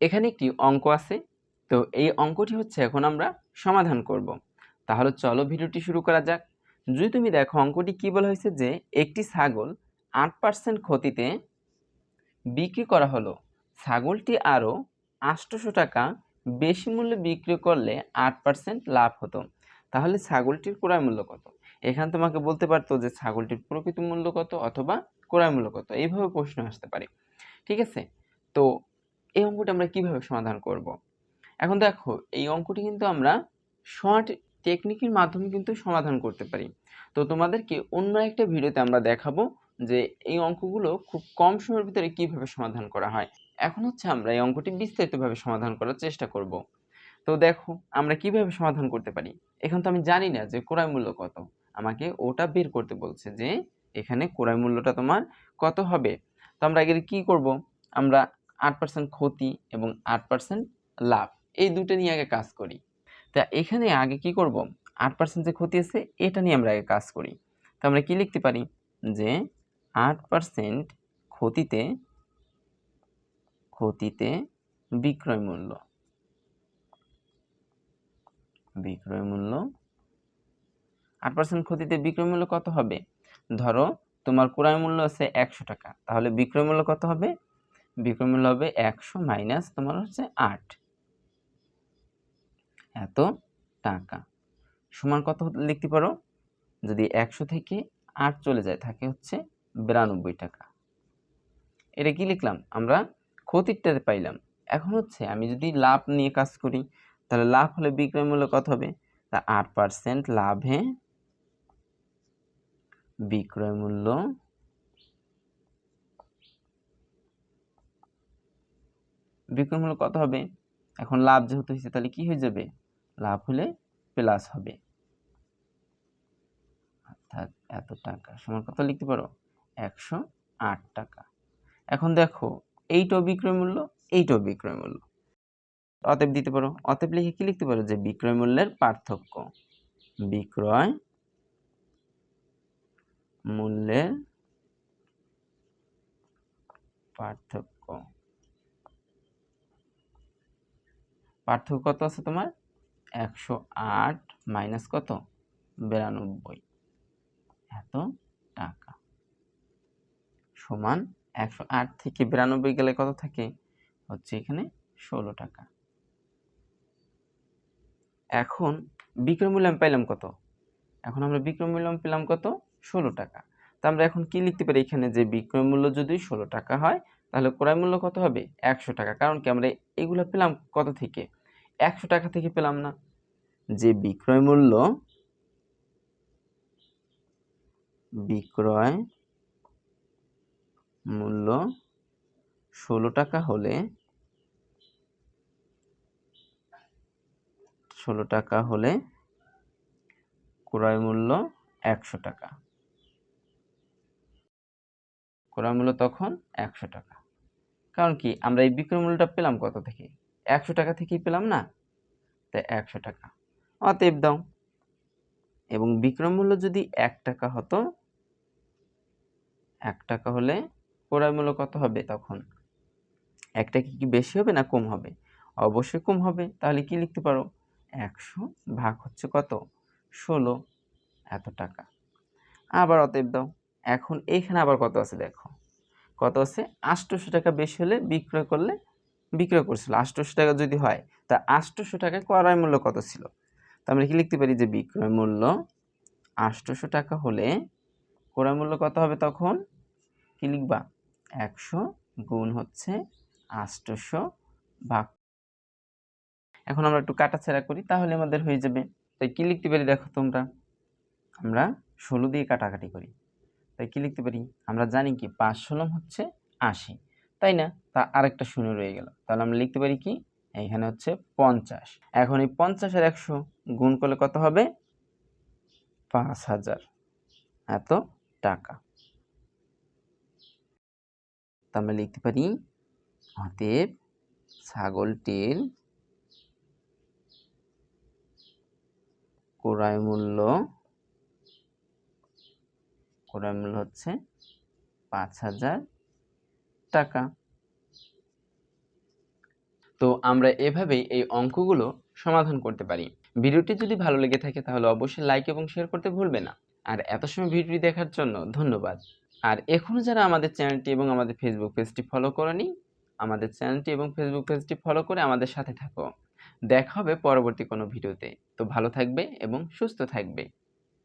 এখানে একটি অঙ্ক আছে। তো এই অঙ্কটি হচ্ছে এখন আমরা সমাধান করব। তাহলে চলো ভিডিওটি শুরু করা যাক। যদি তুমি দেখো অঙ্কটি কী বলা হয়েছে যে, একটি ছাগল আট পার্সেন্ট ক্ষতিতে বিক্রি করা হলো। ছাগলটি আরও আটশোশো টাকা বেশি মূল্যে বিক্রি করলে আট পার্সেন্ট লাভ হতো। তাহলে ছাগলটির ক্রয় মূল্য কত? এখানে তোমাকে বলতে পারতো যে, ছাগলটির প্রকৃত মূল্য কত অথবা ক্রয় মূল্য কত? এইভাবে প্রশ্ন আসতে পারে। ঠিক আছে? তো এই অঙ্কটি আমরা কীভাবে সমাধান করব। এখন দেখো, এই অঙ্কটি কিন্তু আমরা শর্ট টেকনিকের মাধ্যমে কিন্তু সমাধান করতে পারি। তো তোমাদেরকে অন্য একটা ভিডিওতে আমরা দেখাবো যে এই অঙ্কগুলো খুব কম সময়ের ভিতরে কীভাবে সমাধান করা হয়। এখন হচ্ছে আমরা এই অঙ্কটি বিস্তারিতভাবে সমাধান করার চেষ্টা করব। তো দেখো, আমরা কীভাবে সমাধান করতে পারি? এখন তো আমি জানি না যে ক্রয় মূল্য কত। আমাকে ওটা বের করতে বলছে যে এখানে ক্রয় মূল্যটা তোমার কত হবে। তো আমরা আগে কি করব? আমরা আট পার্সেন্ট ক্ষতি এবং আট পার্সেন্ট লাভ। এই দুটো নিয়ে আগে কাজ করি। তা এখানে আগে কি করব? আট পার্সেন্ট যে ক্ষতি আছে, এটা নিয়ে আমরা আগে কাজ করি। তো আমরা কি লিখতে পারি? যে আট পার্সেন্ট ক্ষতিতে ক্ষতিতে বিক্রয় মূল্য। বিক্রয় মূল্য। আট পার্সেন্ট ক্ষতিতে বিক্রয় মূল্য কত হবে? ধরো তোমার ক্রয় মূল্য আছে একশো টাকা। তাহলে বিক্রয় মূল্য কত হবে? বিক্রয় মূল্য হবে একশো মাইনাস তোমার হচ্ছে আট। এত টাকা। সমান কত লিখতে পারো? যদি একশো থেকে আট চলে যায়, থাকে হচ্ছে বিরানব্বই টাকা। এটা কি লিখলাম? আমরা ক্ষতিরটাতে পাইলাম। এখন হচ্ছে আমি যদি লাভ নিয়ে কাজ করি, তাহলে লাভ হলে বিক্রয় মূল্য কত হবে? তা আট পার্সেন্ট লাভে বিক্রয় মূল্য বিক্রয় মূল্য কত হবে? এখন লাভ যেহেতু হয়েছে, তাহলে কি হয়ে যাবে? লাভ হলে প্লাস হবে। অর্থাৎ এত টাকা। সমান কত লিখতে পারো? একশো আট টাকা। এখন দেখো এইটাও বিক্রয় মূল্য এইটাও বিক্রয় মূল্য। অতএব দিতে পারো। অতএব লিখে কি লিখতে পারো? যে বিক্রয় মূল্যের পার্থক্য। বিক্রয় মূল্যের পার্থক্য। পার্থক্য কত আছে তোমার? একশো আট মাইনাস কত? বিরানব্বই। এত টাকা। সমান একশো আট থেকে বিরানব্বই গেলে কত থাকে? হচ্ছে এখানে ষোলো টাকা। এখন বিক্রয় মূল্য আমি পাইলাম কত? এখন আমরা বিক্রয় মূল্য পেলাম কত? ষোলো টাকা। তা আমরা এখন কি লিখতে পারি এখানে? যে বিক্রয় মূল্য যদি ষোলো টাকা হয় তাহলে ক্রয় মূল্য কত হবে? একশো টাকা। কারণ কি? আমরা এগুলো পেলাম কত থেকে? একশো টাকা থেকে পেলাম না। যে বিক্রয় মূল্য বিক্রয় মূল্য ষোলো টাকা হলে ষোলো টাকা হলে ক্রয় মূল্য একশো টাকা। ক্রয় মূল্য তখন একশো টাকা। কারণ কি? আমরা এই বিক্রয় মূল্যটা পেলাম কত থেকে? একশো টাকা থেকেই পেলাম না? তাই একশো টাকা। অতএব দাও। এবং বিক্রয় মূল্য যদি এক টাকা হতো, এক টাকা হলে ক্রয় মূল্য কত হবে তখন? এক টাকা কি বেশি হবে না কম হবে? অবশ্যই কম হবে। তাহলে কি লিখতে পারো? একশো ভাগ হচ্ছে কত? ষোলো। এত টাকা। আবার অতএব দাও। এখন এইখানে আবার কত আছে দেখো? কত আছে? আটশোশো টাকা বেশি হলে বিক্রয় করলে বিক্রয় করছিল। আটশোশো টাকা যদি হয়, তা আটশোশো টাকা ক্রয় মূল্য কত ছিল? তা আমরা কি লিখতে পারি যে বিক্রয় মূল্য আটশোশো টাকা হলে ক্রয় মূল্য কত হবে তখন? কি লিখবা? একশো গুণ হচ্ছে আটশোশো ভাগ। এখন আমরা একটু কাটাছেড়া করি, তাহলে আমাদের হয়ে যাবে। তাই কি লিখতে পারি দেখো তোমরা? আমরা ষোলো দিয়ে কাটাকাটি করি। তাই কি লিখতে পারি? আমরা জানি কি, পাঁচ ষোলম হচ্ছে আশি। তাই না? তা আরেকটা শূন্য রয়ে গেল। তাহলে আমরা লিখতে পারি কি? এখানে হচ্ছে পঞ্চাশ। এখন এই পঞ্চাশের একশো গুণ করলে কত হবে? পাঁচ হাজার। এত টাকা। তা আমরা লিখতে পারি অতএব ছাগলটির ক্রয় মূল্য ক্রয় হচ্ছে পাঁচ হাজার টাকা। তো আমরা এভাবেই এই অঙ্কগুলো সমাধান করতে পারি। ভিডিওটি যদি ভালো লেগে থাকে তাহলে অবশ্যই লাইক এবং শেয়ার করতে ভুলবে না। আর এত সময় ভিডিওটি দেখার জন্য ধন্যবাদ। আর এখনও যারা আমাদের চ্যানেলটি এবং আমাদের ফেসবুক পেজটি ফলো করেনি, আমাদের চ্যানেলটি এবং ফেসবুক পেজটি ফলো করে আমাদের সাথে থাকো। দেখা হবে পরবর্তী কোনো ভিডিওতে। তো ভালো থাকবে এবং সুস্থ থাকবে।